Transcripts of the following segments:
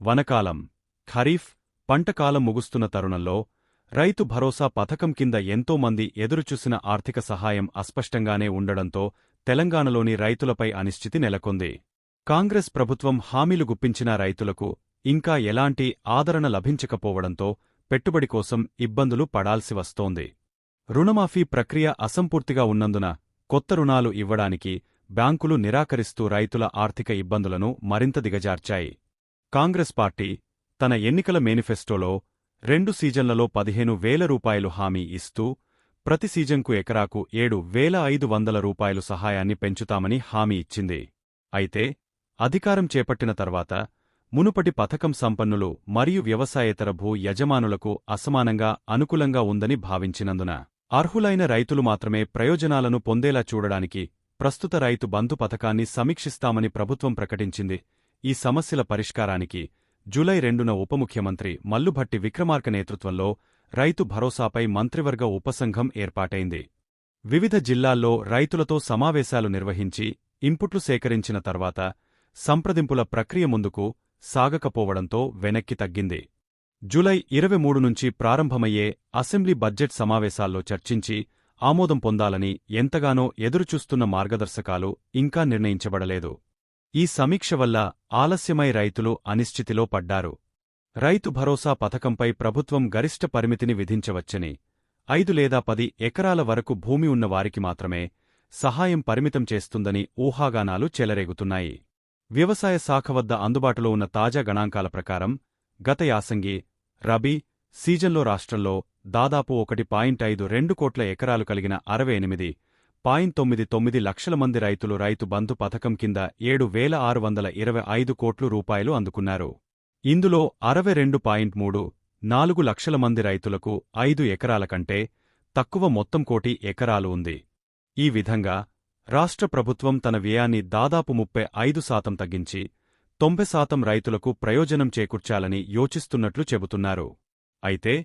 వనకాలం ఖరీఫ్ పంటకాలం ముగుస్తున్న తరుణంలో రైతు భరోసా పథకం కింద ఎంతో మంది ఎదురుచూసిన ఆర్థిక సహాయం అస్పష్టంగానే ఉండడంతో తెలంగాణలోని రైతులపై అనిశ్చితి నెలకొంది. కాంగ్రెస్ ప్రభుత్వం హామీలు గుప్పించిన రైతులకు ఇంకా ఎలాంటి ఆదరణ లభించకపోవడంతో పెట్టుబడి కోసం ఇబ్బందులు పడాల్సి వస్తోంది. రుణమాఫీ ప్రక్రియ అసంపూర్తిగా ఉన్నందున కొత్త రుణాలు ఇవ్వడానికి బ్యాంకులు నిరాకరిస్తూ రైతుల ఆర్థిక ఇబ్బందులను మరింత దిగజార్చాయి. కాంగ్రెస్ పార్టీ తన ఎన్నికల మేనిఫెస్టోలో రెండు సీజన్లలో పదిహేను వేల రూపాయలు హామీ ఇస్తూ ప్రతి సీజన్కు ఎకరాకు ఏడు వేల ఐదు వందల రూపాయలు సహాయాన్ని పెంచుతామని హామీ ఇచ్చింది. అయితే అధికారం చేపట్టిన తర్వాత మునుపటి పథకం సంపన్నులు మరియు వ్యవసాయేతర భూ యజమానులకు అసమానంగా అనుకూలంగా ఉందని భావించినందున అర్హులైన రైతులు మాత్రమే ప్రయోజనాలను పొందేలా చూడడానికి ప్రస్తుత రైతు బంధు పథకాన్ని సమీక్షిస్తామని ప్రభుత్వం ప్రకటించింది. ఈ సమస్యల పరిష్కారానికి జూలై రెండున ఉపముఖ్యమంత్రి మల్లుభట్టి విక్రమార్క నేతృత్వంలో రైతు భరోసాపై మంత్రివర్గ ఉపసంఘం ఏర్పాటైంది. వివిధ జిల్లాల్లో రైతులతో సమావేశాలు నిర్వహించి ఇన్పుట్లు సేకరించిన తర్వాత సంప్రదింపుల ప్రక్రియ ముందుకు సాగకపోవడంతో వెనక్కి తగ్గింది. జూలై ఇరవై మూడు నుంచి ప్రారంభమయ్యే అసెంబ్లీ బడ్జెట్ సమావేశాల్లో చర్చించి ఆమోదం పొందాలని ఎంతగానో ఎదురుచూస్తున్న మార్గదర్శకాలు ఇంకా నిర్ణయించబడలేదు. ఈ సమీక్ష వల్ల ఆలస్యమై రైతులు అనిశ్చితిలో పడ్డారు. రైతు భరోసా పథకంపై ప్రభుత్వం గరిష్ట పరిమితిని విధించవచ్చని ఐదు లేదా పది ఎకరాల వరకు భూమి ఉన్న వారికి మాత్రమే సహాయం పరిమితం చేస్తుందని ఊహాగానాలు చెలరేగుతున్నాయి. వ్యవసాయ శాఖ వద్ద అందుబాటులో ఉన్న తాజా గణాంకాల ప్రకారం గత యాసంగి రబీ సీజన్లో రాష్ట్రంలో దాదాపు ఒకటి పాయింట్ ఐదు రెండు కోట్ల ఎకరాలు కలిగిన అరవై ఎనిమిది పాయింట్ తొమ్మిది తొమ్మిది లక్షల మంది రైతులు రైతు బంధు పథకం కింద ఏడు వేల ఆరు వందల ఇరవై ఐదు కోట్లు రూపాయలు అందుకున్నారు. ఇందులో అరవై రెండు పాయింట్ మూడు నాలుగు లక్షల మంది రైతులకు ఐదు ఎకరాల కంటే తక్కువ మొత్తం కోటి ఎకరాలు ఉంది. ఈ విధంగా రాష్ట్ర ప్రభుత్వం తన వ్యయాన్ని దాదాపు ముప్పై ఐదు శాతం తగ్గించి తొంభై శాతం రైతులకు ప్రయోజనం చేకూర్చాలని యోచిస్తున్నట్లు చెబుతున్నారు. అయితే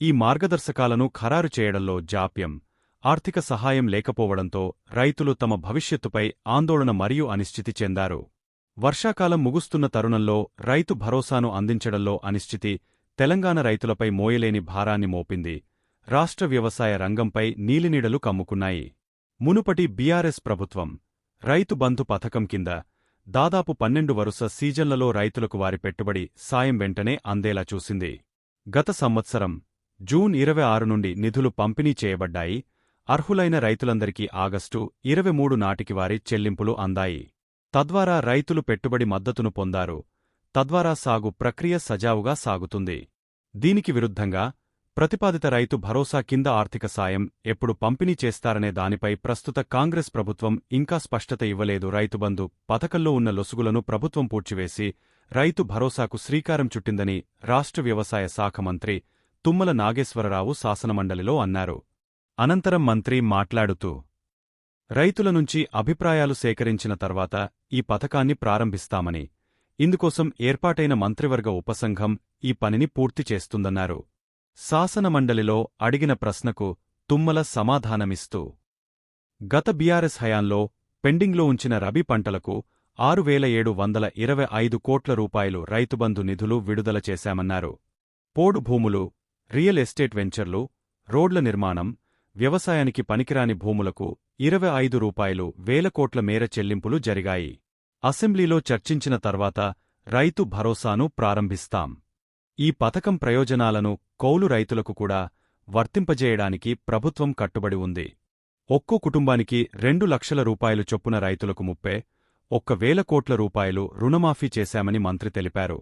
ఈ మార్గదర్శకాలను ఖరారు చేయడంలో జాప్యం ఆర్థిక సహాయం లేకపోవడంతో రైతులు తమ భవిష్యత్తుపై ఆందోళన మరియు అనిశ్చితి చెందారు. వర్షాకాలం ముగుస్తున్న తరుణంలో రైతు భరోసాను అందించడంలో అనిశ్చితి తెలంగాణ రైతులపై మోయలేని భారాన్ని మోపింది. రాష్ట్ర వ్యవసాయ రంగంపై నీలినీడలు కమ్ముకున్నాయి. మునుపటి బీఆర్ఎస్ ప్రభుత్వం రైతు బంధు పథకం కింద దాదాపు పన్నెండు వరుస సీజన్లలో రైతులకు వారి పెట్టుబడి సాయం వెంటనే అందేలా చూసింది. గత సంవత్సరం జూన్ ఇరవై ఆరు నుండి నిధులు పంపిణీ చేయబడ్డాయి. అర్హులైన రైతులందరికీ ఆగస్టు ఇరవై మూడు నాటికి వారి చెల్లింపులు అందాయి. తద్వారా రైతులు పెట్టుబడి మద్దతును పొందారు. తద్వారా సాగు ప్రక్రియ సజావుగా సాగుతుంది. దీనికి విరుద్ధంగా ప్రతిపాదిత రైతు భరోసా కింద ఆర్థిక సాయం ఎప్పుడు పంపిణీ చేస్తారనే దానిపై ప్రస్తుత కాంగ్రెస్ ప్రభుత్వం ఇంకా స్పష్టత ఇవ్వలేదు. రైతుబంధు పథకంలో ఉన్న లొసుగులను ప్రభుత్వం పూడ్చివేసి రైతు భరోసాకు శ్రీకారం చుట్టిందని రాష్ట్ర వ్యవసాయ శాఖ మంత్రి తుమ్మల నాగేశ్వరరావు శాసనమండలిలో అన్నారు. అనంతరం మంత్రి మాట్లాడుతూ రైతుల నుంచి అభిప్రాయాలు సేకరించిన తర్వాత ఈ పథకాన్ని ప్రారంభిస్తామని ఇందుకోసం ఏర్పాటైన మంత్రివర్గ ఉపసంఘం ఈ పనిని పూర్తి చేస్తుందన్నారు. శాసనమండలిలో అడిగిన ప్రశ్నకు తుమ్మల సమాధానమిస్తూ గత బీఆర్ఎస్ హయాంలో పెండింగ్లో ఉంచిన రబీ పంటలకు ఆరు వేల ఏడు వందల ఇరవై ఐదు కోట్ల రూపాయలు రైతుబంధు నిధులు విడుదల చేశామన్నారు. పోడు భూములు రియల్ ఎస్టేట్ వెంచర్లు రోడ్ల నిర్మాణం వ్యవసాయానికి పనికిరాని భూములకు ఇరవై ఐదు రూపాయలు వేల కోట్ల మేర చెల్లింపులు జరిగాయి. అసెంబ్లీలో చర్చించిన తర్వాత రైతు భరోసాను ప్రారంభిస్తాం. ఈ పథకం ప్రయోజనాలను కౌలు రైతులకు కూడా వర్తింపజేయడానికి ప్రభుత్వం కట్టుబడి ఉంది. ఒక్కో కుటుంబానికి రెండు లక్షల రూపాయలు చొప్పున రైతులకు ముప్పే ఒక్క వేల కోట్ల రూపాయలు రుణమాఫీ చేశామని మంత్రి తెలిపారు.